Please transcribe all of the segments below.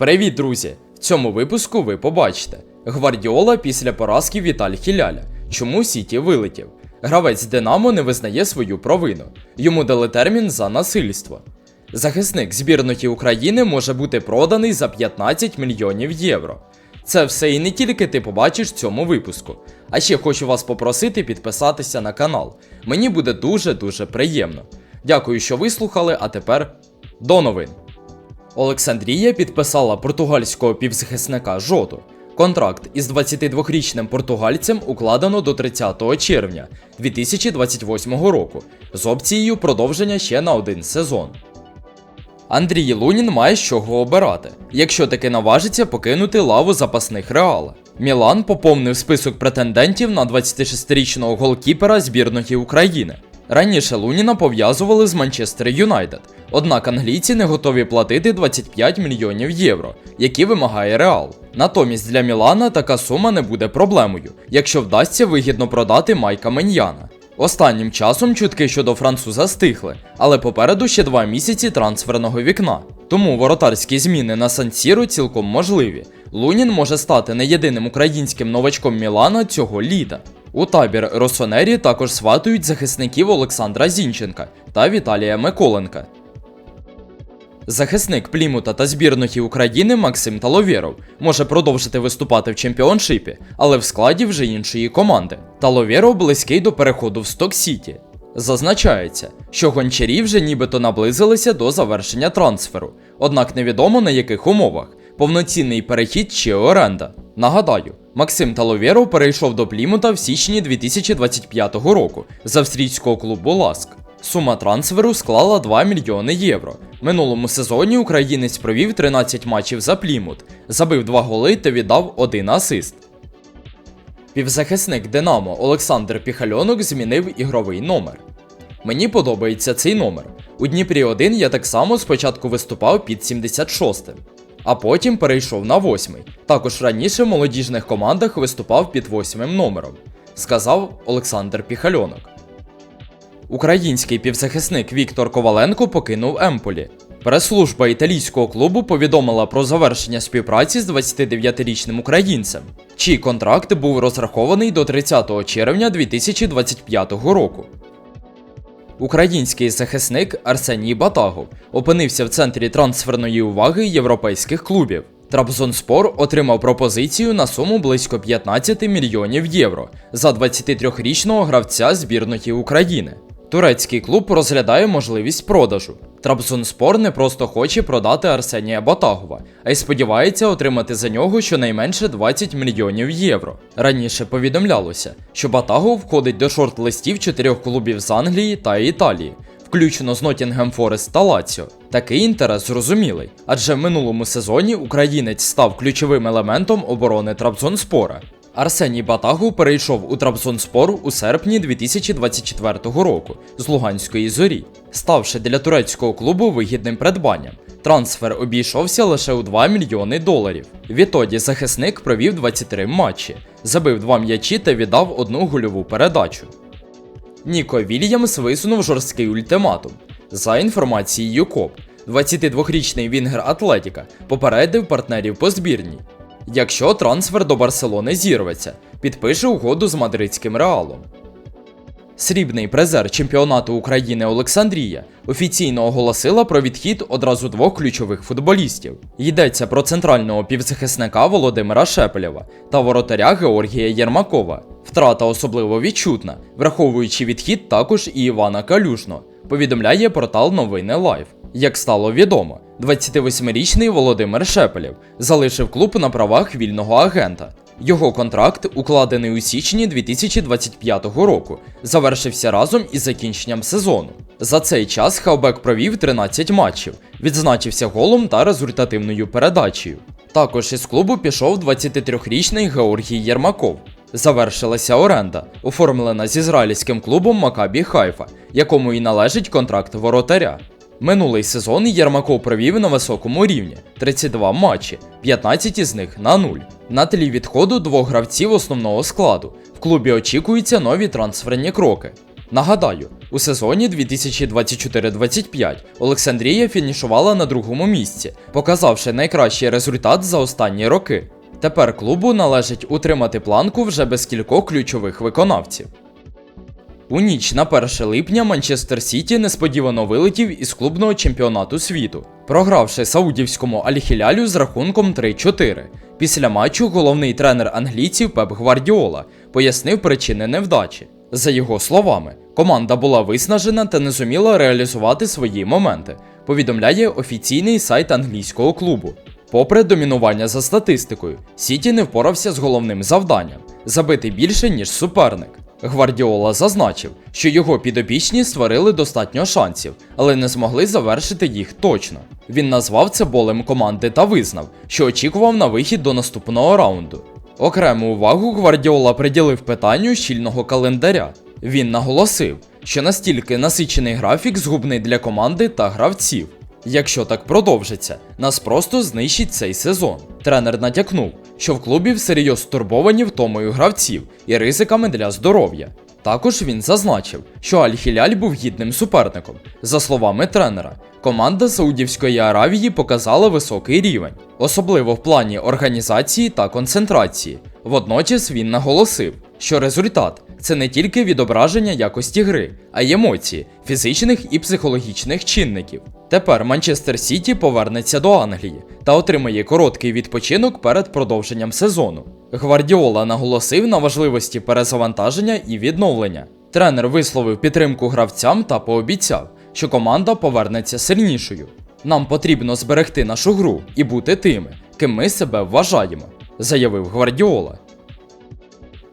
Привіт, друзі! В цьому випуску ви побачите Гвардіола після поразки Віталь Хіляля. Чому Сіті вилетів? Гравець Динамо не визнає свою провину. Йому дали термін за насильство. Захисник збірної України може бути проданий за 15 мільйонів євро. Це все і не тільки ти побачиш в цьому випуску. А ще хочу вас попросити підписатися на канал. Мені буде дуже-дуже приємно. Дякую, що вислухали, а тепер до новин. Олександрія підписала португальського півзахисника Жоту. Контракт із 22-річним португальцем укладено до 30 червня 2028 року з опцією продовження ще на один сезон. Андрій Лунін має з чого обирати, якщо таки наважиться покинути лаву запасних Реала. Мілан поповнив список претендентів на 26-річного голкіпера збірної України. Раніше Луніна пов'язували з Манчестер Юнайтед, однак англійці не готові платити 25 мільйонів євро, які вимагає Реал. Натомість для Мілана така сума не буде проблемою, якщо вдасться вигідно продати Майка Меньяна. Останнім часом чутки щодо француза стихли, але попереду ще два місяці трансферного вікна. Тому воротарські зміни на Сан-Сіро цілком можливі. Лунін може стати не єдиним українським новачком Мілана цього літа. У табір Росонері також сватують захисників Олександра Зінченка та Віталія Миколенка. Захисник Плімута та збірної України Максим Таловєров може продовжити виступати в чемпіоншипі, але в складі вже іншої команди. Таловєров близький до переходу в Сток Сіті. Зазначається, що гончарі вже нібито наблизилися до завершення трансферу, однак невідомо на яких умовах повноцінний перехід чи оренда. Нагадаю, Максим Таловєров перейшов до Плімута в січні 2025 року з австрійського клубу Ласк. Сума трансферу склала 2 мільйони євро. Минулому сезоні українець провів 13 матчів за Плімут, забив 2 голи та віддав 1 асист. Півзахисник Динамо Олександр Піхальонок змінив ігровий номер. Мені подобається цей номер. У Дніпрі 1 я так само спочатку виступав під 76-м, а потім перейшов на 8-й. Також раніше в молодіжних командах виступав під 8 номером, сказав Олександр Піхальонок. Український півзахисник Віктор Коваленко покинув Емполі. Прес-служба італійського клубу повідомила про завершення співпраці з 29-річним українцем, чий контракт був розрахований до 30 червня 2025 року. Український захисник Арсеній Батагов опинився в центрі трансферної уваги європейських клубів. Трабзонспор отримав пропозицію на суму близько 15 мільйонів євро за 23-річного гравця збірної України. Турецький клуб розглядає можливість продажу. Трабзонспор не просто хоче продати Арсенія Батагова, а й сподівається отримати за нього щонайменше 20 мільйонів євро. Раніше повідомлялося, що Батагов входить до шорт-листів чотирьох клубів з Англії та Італії, включно з Ноттінгем Форест та Лаціо. Такий інтерес зрозумілий, адже в минулому сезоні українець став ключовим елементом оборони Трабзонспора. Арсеній Батагу перейшов у Трабзонспор у серпні 2024 року з Луганської зорі, ставши для турецького клубу вигідним придбанням. Трансфер обійшовся лише у 2 мільйони доларів. Відтоді захисник провів 23 матчі, забив 2 м'ячі та віддав одну гольову передачу. Ніко Вільямс висунув жорсткий ультиматум. За інформацією КОП, 22-річний Вінгер Атлетіка попередив партнерів по збірній. Якщо трансфер до Барселони зірветься, підпише угоду з мадридським реалом. Срібний призер чемпіонату України Олександрія офіційно оголосила про відхід одразу двох ключових футболістів. Йдеться про центрального півзахисника Володимира Шепелєва та воротаря Георгія Єрмакова. Втрата особливо відчутна, враховуючи відхід також і Івана Калюжно, повідомляє портал Новини Лайв. Як стало відомо, 28-річний Володимир Шепелєв залишив клуб на правах вільного агента. Його контракт, укладений у січні 2025 року, завершився разом із закінченням сезону. За цей час Хавбек провів 13 матчів, відзначився голом та результативною передачею. Також із клубу пішов 23-річний Георгій Єрмаков. Завершилася оренда, оформлена з ізраїльським клубом Макабі Хайфа, якому і належить контракт воротаря. Минулий сезон Єрмаков провів на високому рівні 32 матчі, 15 із них на 0. На тлі відходу двох гравців основного складу в клубі очікуються нові трансферні кроки. Нагадаю, у сезоні 2024-25 Олександрія фінішувала на другому місці, показавши найкращий результат за останні роки. Тепер клубу належить утримати планку вже без кількох ключових виконавців. У ніч на 1 липня Манчестер Сіті несподівано вилетів із клубного чемпіонату світу, програвши саудівському Аль-Хілялю з рахунком 3-4. Після матчу головний тренер англійців Пеп Гвардіола пояснив причини невдачі. За його словами, команда була виснажена та не зуміла реалізувати свої моменти, повідомляє офіційний сайт англійського клубу. Попри домінування за статистикою, Сіті не впорався з головним завданням забити більше, ніж суперник. Гвардіола зазначив, що його підопічні створили достатньо шансів, але не змогли завершити їх точно. Він назвав це болем команди та визнав, що очікував на вихід до наступного раунду. Окрему увагу Гвардіола приділив питанню щільного календаря. Він наголосив, що настільки насичений графік згубний для команди та гравців. Якщо так продовжиться, нас просто знищить цей сезон. Тренер натякнув, що в клубі всерйоз стурбовані втомою гравців і ризиками для здоров'я. Також він зазначив, що Аль-Хіляль був гідним суперником. За словами тренера, команда Саудівської Аравії показала високий рівень, особливо в плані організації та концентрації. Водночас він наголосив, що результат це не тільки відображення якості гри, а й емоції, фізичних і психологічних чинників. Тепер Манчестер Сіті повернеться до Англії та отримає короткий відпочинок перед продовженням сезону. Гвардіола наголосив на важливості перезавантаження і відновлення. Тренер висловив підтримку гравцям та пообіцяв, що команда повернеться сильнішою. Нам потрібно зберегти нашу гру і бути тими, ким ми себе вважаємо, заявив Гвардіола.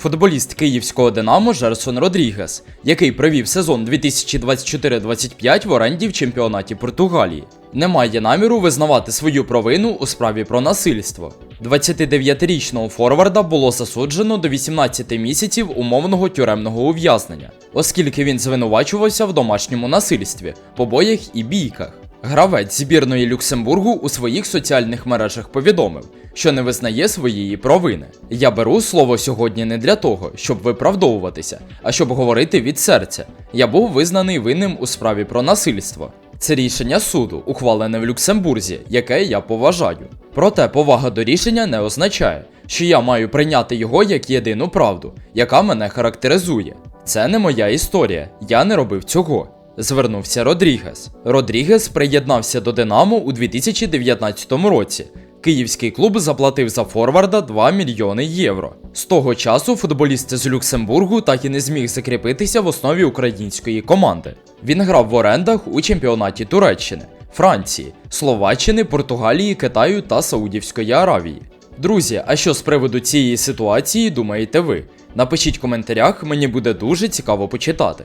Футболіст київського Динамо Жерсон Родрігес, який провів сезон 2024-25 в оренді в чемпіонаті Португалії, не має наміру визнавати свою провину у справі про насильство. 29-річного форварда було засуджено до 18 місяців умовного тюремного ув'язнення, оскільки він звинувачувався в домашньому насильстві, побоях і бійках. Гравець збірної Люксембургу у своїх соціальних мережах повідомив, що не визнає своєї провини. Я беру слово сьогодні не для того, щоб виправдовуватися, а щоб говорити від серця. Я був визнаний винним у справі про насильство. Це рішення суду, ухвалене в Люксембурзі, яке я поважаю. Проте повага до рішення не означає, що я маю прийняти його як єдину правду, яка мене характеризує. Це не моя історія, я не робив цього. Звернувся Родрігес. Родрігес приєднався до Динамо у 2019 році. Київський клуб заплатив за форварда 2 мільйони євро. З того часу футболіст з Люксембургу так і не зміг закріпитися в основі української команди. Він грав в орендах у чемпіонаті Туреччини, Франції, Словаччини, Португалії, Китаю та Саудівської Аравії. Друзі, а що з приводу цієї ситуації думаєте ви? Напишіть в коментарях, мені буде дуже цікаво почитати.